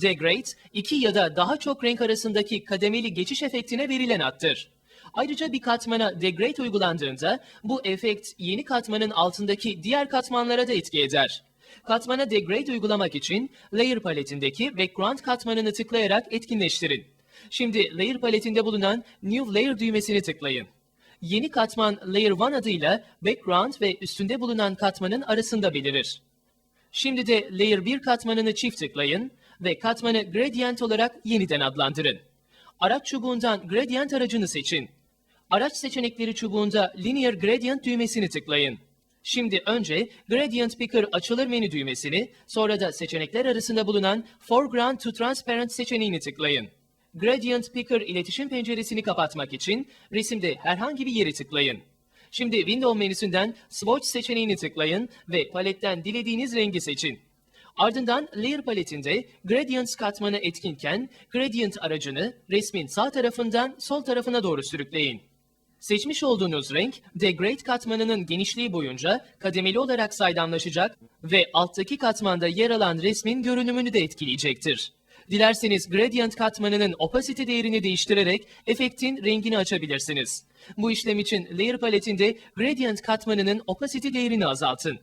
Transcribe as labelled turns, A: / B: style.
A: Degrade, iki ya da daha çok renk arasındaki kademeli geçiş efektine verilen addır. Ayrıca bir katmana degrade uygulandığında bu efekt yeni katmanın altındaki diğer katmanlara da etki eder. Katmana degrade uygulamak için Layer paletindeki Background katmanını tıklayarak etkinleştirin. Şimdi Layer paletinde bulunan New Layer düğmesini tıklayın. Yeni katman Layer 1 adıyla Background ve üstünde bulunan katmanın arasında belirir. Şimdi de Layer 1 katmanını çift tıklayın ve katmanı Gradient olarak yeniden adlandırın. Araç çubuğundan Gradient aracını seçin. Araç seçenekleri çubuğunda Linear Gradient düğmesini tıklayın. Şimdi önce Gradient Picker açılır menü düğmesini, sonra da seçenekler arasında bulunan Foreground to Transparent seçeneğini tıklayın. Gradient Picker iletişim penceresini kapatmak için resimde herhangi bir yeri tıklayın. Şimdi Window menüsünden Swatch seçeneğini tıklayın ve paletten dilediğiniz rengi seçin. Ardından Layer paletinde Gradients katmanı etkinken Gradient aracını resmin sağ tarafından sol tarafına doğru sürükleyin. Seçmiş olduğunuz renk, Degrade katmanının genişliği boyunca kademeli olarak saydamlaşacak ve alttaki katmanda yer alan resmin görünümünü de etkileyecektir. Dilerseniz Gradient katmanının opacity değerini değiştirerek efektin rengini açabilirsiniz. Bu işlem için Layer paletinde Gradient katmanının opacity değerini azaltın.